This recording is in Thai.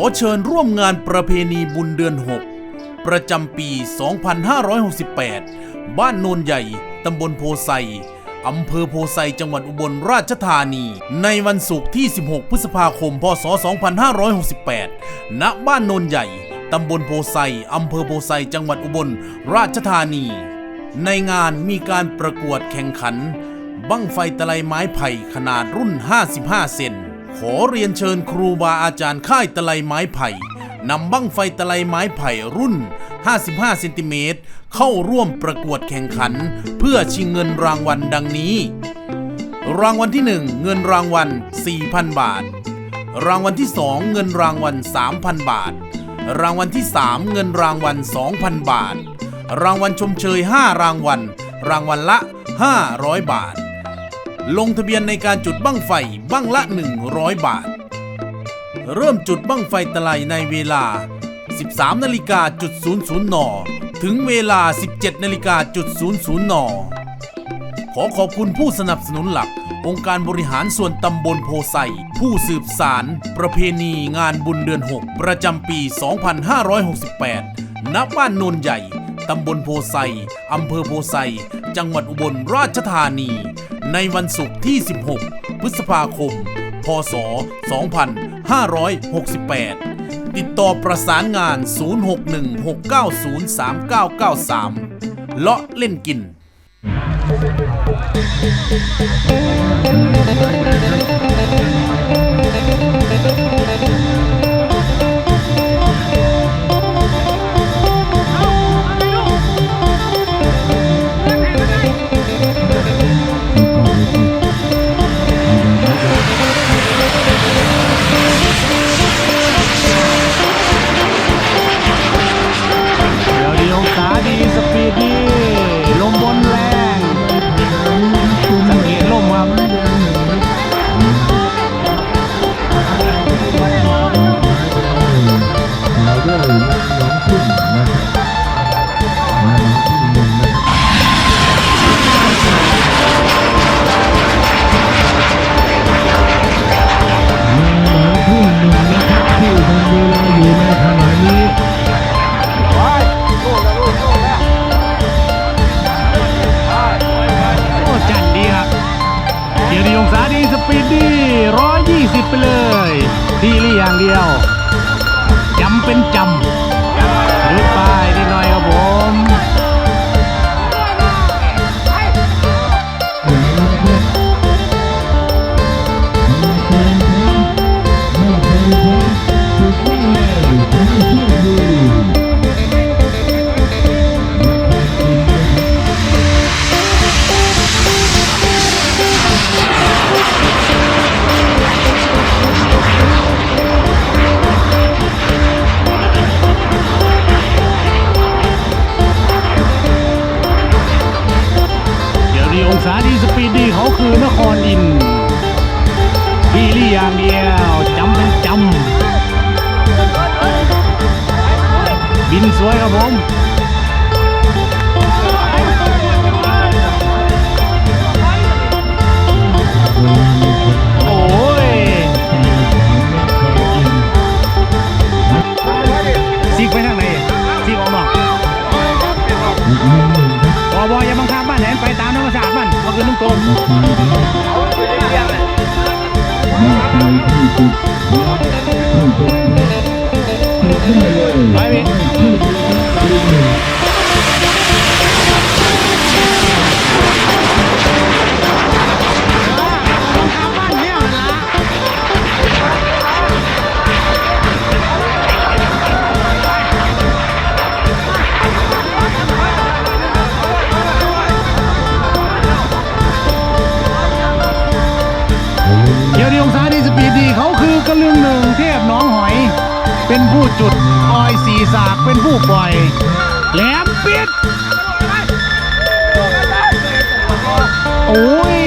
อเชิญร่วมงานประเพณีบุญเดือน 6 ประจำปี 2568 บ้านโนนใหญ่ ตำบลโพไซอำเภอโพไซจังหวัดอุบลราชธานี ในวันศุกร์ที่ 16 พฤษภาคม พศ 2568 ณ บ้านโนนใหญ่ ตำบลโพไซอำเภอโพไซจังหวัดอุบลราชธานี ในงานมีการประกวดแข่งขัน บั้งไฟตะไลไม้ไผ่ขนาดรุ่น 55 เซน ขอเรียนเชิญครูบาอาจารย์ค่ายตะไลไม้ไผ่นำบั้งไฟตะไลไม้ไผ่รุ่น 55เซนติเมตรเข้าร่วมประกวดแข่งขัน เพื่อชิงเงินรางวัลดังนี้ รางวัลที่ 1 เงินรางวัล 4,000 บาท รางวัลที่ 2 เงินรางวัล 3,000 บาท รางวัลที่ 3 เงินรางวัล 2,000 บาท รางวัลชมเชย 5 รางวัล รางวัลละ 500 บาท ลงทะเบียนในการจุดบั้งไฟบั้งละ 100 บาท เริ่มจุดบั้งไฟตะไลในเวลา 13นาฬิกาจุด00นถึงเวลา 17นาฬิกาจุด00นขอขอบคุณผู้สนับสนุนหลัก องค์การบริหารส่วนตำบลโพไซผู้สืบสาร ประเพณีงานบุญเดือน 6 ประจำปี 2568 ณ บ้านโนนใหญ่ ตำบลโพไซอำเภอโพไซ จังหวัดอุบลราชธานี ในวันศุกร์ที่ 16 พฤษภาคม พศ 2568 ติดต่อประสานงาน 0616903993 เลาะเล่นกินเดีสปีดดีร้อยยี่สิบไปเลย ทีลี่อย่างเดียว เดี๋ยดีองศาดีสปีดดีเขาคือนครอินพี่ลี่อย่างเดียวจำเป็นจำบินสวยครับผม คือนุ่งตร เทพน้องหอย เป็นผู้จุดออยสีสากเป็นผู้ปล่อยแหลมปิดโอ้ย